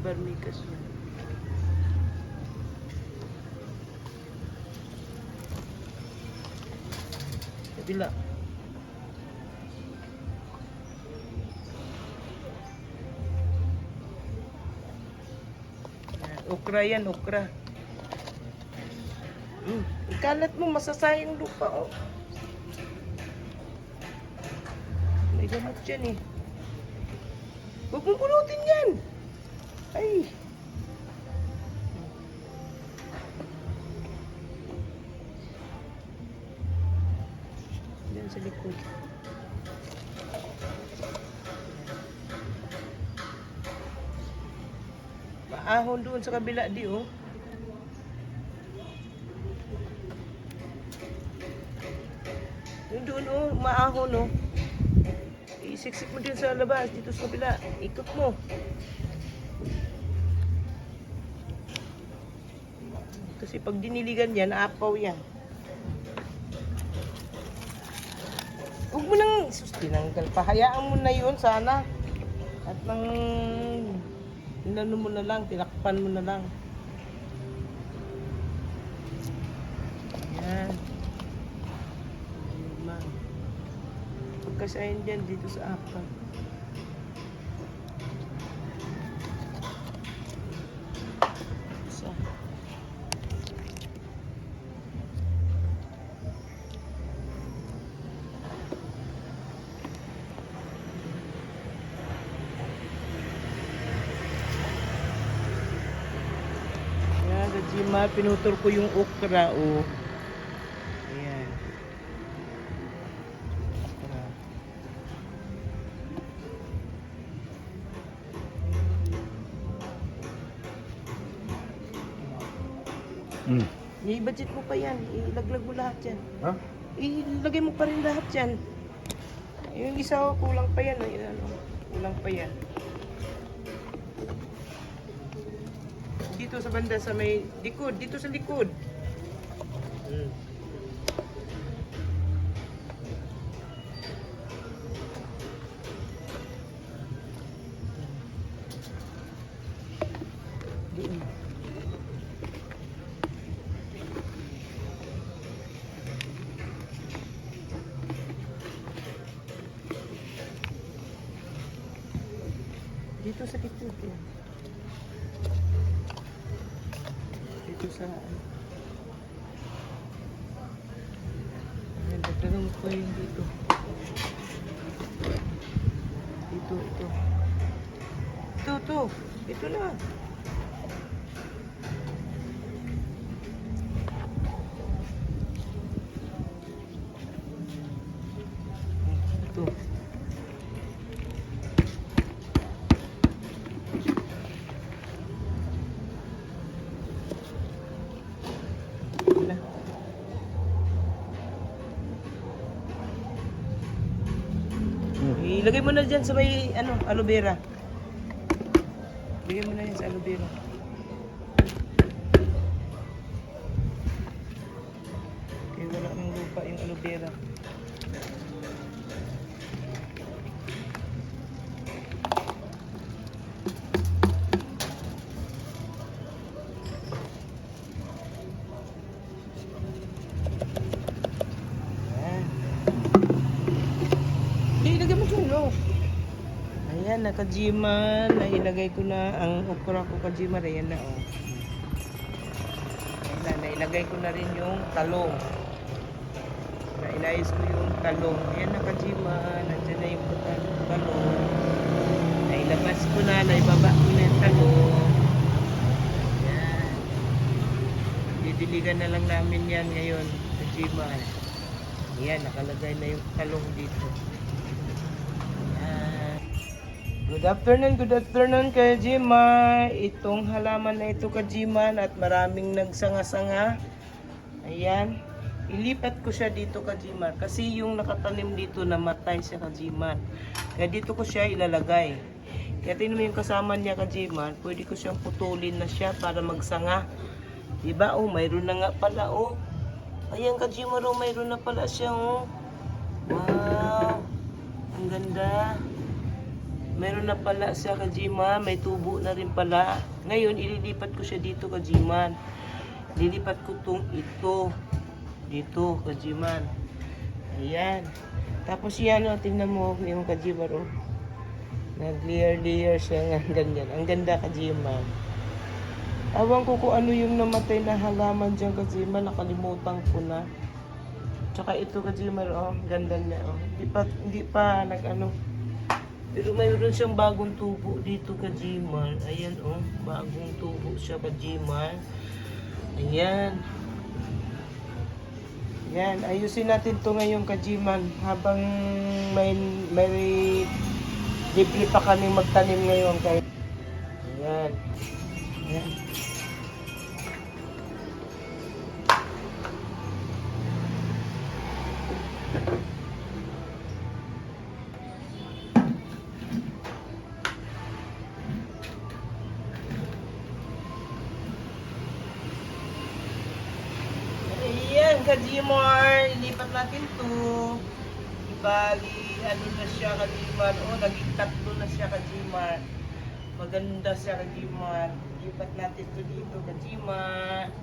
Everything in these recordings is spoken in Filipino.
barmikas siya. Kabila. Okra yan, okra. Mm, ikalat mo, masasayang lupa, oh. May gamot dyan eh. Huwag mong pulutin yan! Ay! Diyan sa likod. Maahon doon sa kabila di oh. Doon oh, maahon oh. Isiksik mo din sa labas, dito sa kabila. Ikot mo. Kasi pag diniligan yan, aapaw yan. Huwag mo nang, sus, tinanggal pa. Hayaan mo na yun sana. At nang, inano mo na lang, tinakpan mo na lang. Yan. Lima. Pagkasayin dyan dito sa apat. Isa. Yan, Gajima, pinutol ko yung okra, oh. Ayan. Okra. Hmm. I-budget mo pa yan. Ilaglag mo lahat yan. Ha? Ilagay mo pa rin lahat yan. Yung isa, oh, kulang pa yan. oh. Kulang pa yan. Dito sa banda sa may likod. Dito sa likod. Hmm. Ilagay mo na dyan sa may ano, aloe vera. Ilagay mo na yan sa aloe vera. Ayan, nakajiman. Nailagay ko na ang okra ko kajiman. Ayan na, oh. Na, nailagay ko na rin yung talong. Nailayas ko yung talong. Ayan, nakajiman. Nandiyan na yung talong. Nailabas ko na, naibaba ko na yung talong. Ayan. Didiligan na lang namin yan ngayon. Kajiman. Ayan, nakalagay na yung talong dito. Good afternoon, good afternoon kay Jima. Itong halaman na ito kay Jima at maraming nagsanga-sanga. Ayan. Ilipat ko siya dito kay Jima kasi yung nakatanim dito namatay siya kay Jima. Kaya dito ko siya ilalagay. Kaya tingnan mo yung kasama niya kay Jima, pwede ko siyang putulin na siya para magsanga. Diba? Oh, mayroon na nga pala oh. Ayan, Kajimaro, mayroon na pala siya, oh. Wow. Ang ganda. Meron na pala siya kajiman. May tubo na rin pala. Ngayon, ililipat ko siya dito kajiman. Lilipat ko tong ito. Dito kajiman. Ayan. Tapos yan o, tingnan mo yung kajiman o. Nag-layer-layer siya nga ganyan. Ang ganda kajiman. Awan ko kung ano yung namatay na halaman dyan kajiman. Nakalimutan ko na. Tsaka ito kajiman oh, ganda niya oh. Hindi pa, hindi pa nag ano. Pero mayroon siyang bagong tubo dito kajiman. Ayan oh, bagong tubo siya kajiman. Ayan. Yan, ayusin natin to ngayon kajiman habang may may libre pa kami magtanim ngayon kay Ayan. Ayan. Ayan, Bali, ano na siya, Kajimar. O, naging tatlo na siya, Kajimar. Maganda siya, Kajimar. Lipat natin to dito, Kajimar. Nala!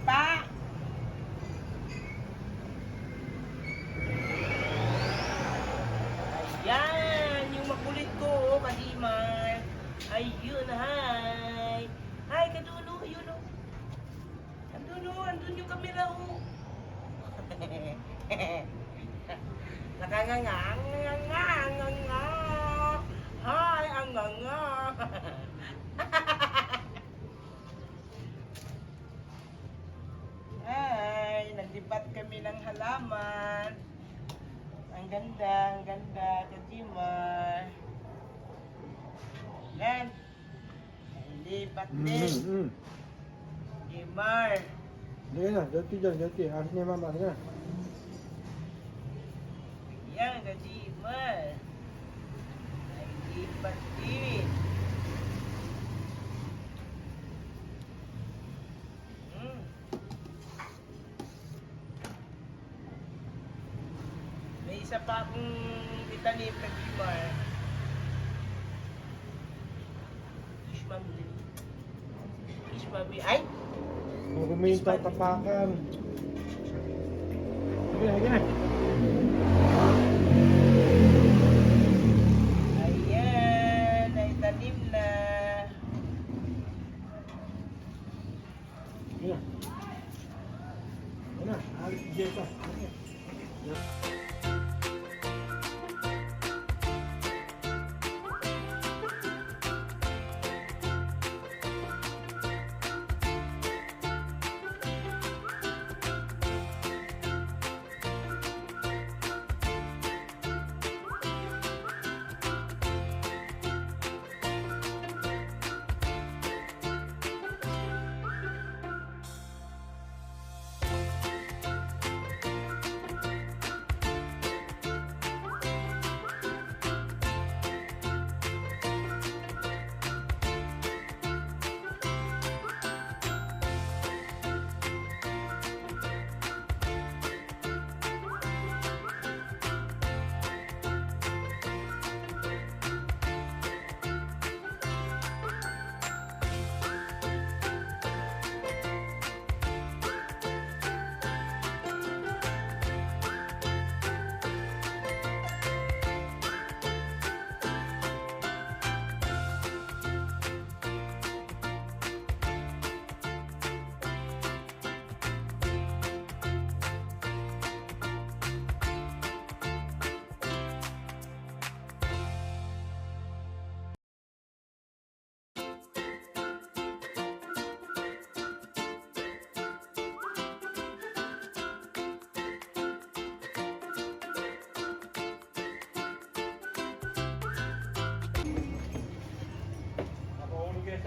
Lupa. Ayan, yung makulit ko, oh, kadimay. Ayun, hi. Hi, kadulo, oh. Andun, oh, andun yung kamera, oh. Nakanganga, ang nganga, ang nganga. Hi, ang nganga. naglipat kami ng halaman. Ang ganda, ang ganda, Kajimar. Yan. Lipat din. Hmm. Hmm. Jimar. Sige na, ganti dyan, ganti. Alis niya mama, na. Yan, Kajimar. Ay, lipat din. Hmm. May isa pa akong itanim na mami. Kish mami. Ay! Kung kuminta, tapakan. Sige na, sige na.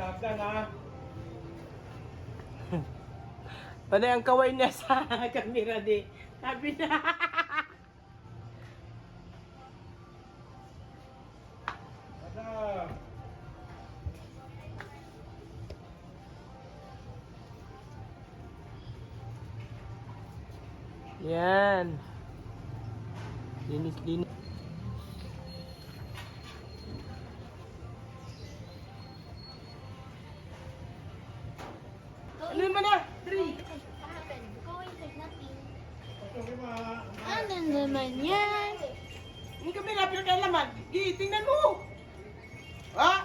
Nakahulog yan sa hagdan, ha? Panay ang kaway niya sa camera di. Sabi na. Naman yan? Hindi kami napil kay laman. Gi, tingnan mo. Ha?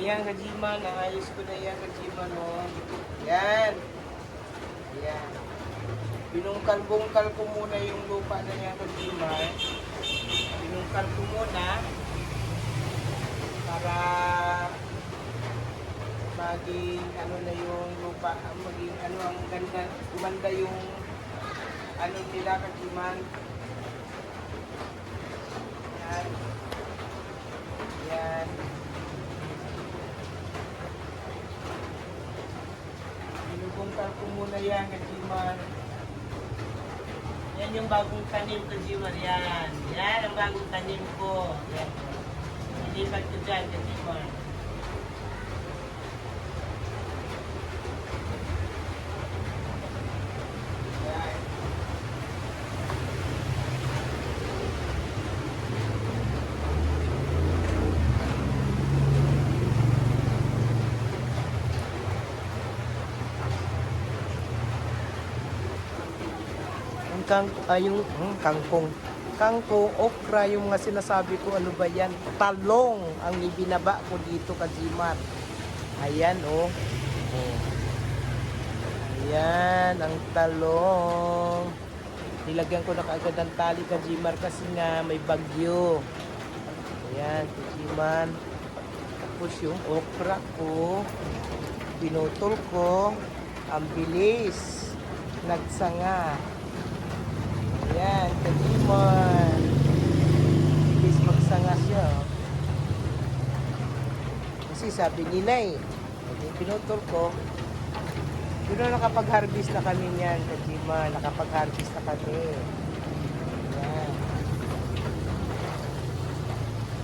Ayan, Kajima, naayos ko na yan, Kajima, no? Yan. Ayan. Binungkal-bungkal ko muna yung lupa na yan, Kajima. Binungkal ko muna para maging ano na yung lupa, maging ano ang ganda, gumanda yung ano nila, Kajiman. Yan. Yan. Binubungkal ko muna yan, Kajiman. Yan yung bagong tanim, Kajiman. Yan. Yan ang bagong tanim ko. Yan. Ilipat ko dyan, Kajiman. Kang, ay yung hmm, kangkong. Kangkong, okra, yung mga sinasabi ko, ano ba yan? Talong ang ibinaba ko dito, Kajimat. Ayan, oh. oh. Ayan, ang talong. Nilagyan ko na kaagad ng tali, Kajimar, kasi nga may bagyo. Ayan, Kajiman. Tapos yung okra ko, pinutol ko. Ang bilis. Nagsanga. Ayan, Kajimon. Bilis magsanga siya. oh. Kasi sabi nila eh, pinutol ko, yun na nakapag-harvest na kami niyan, Kajima. Nakapag-harvest na kami. Ayan.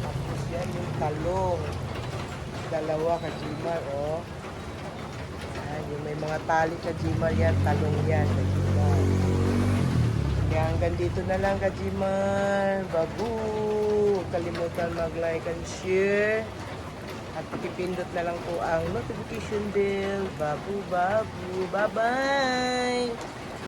Tapos yan yung talong. Dalawa, Kajima, oh. Ayan, yung may mga tali, Kajima yan. Talong yan, Kajima. Kaya hanggang dito na lang, Kajiman. Babu! Kalimutan mag-like and share. At pakipindot na lang po ang notification bell. Babu, babu. Bye-bye!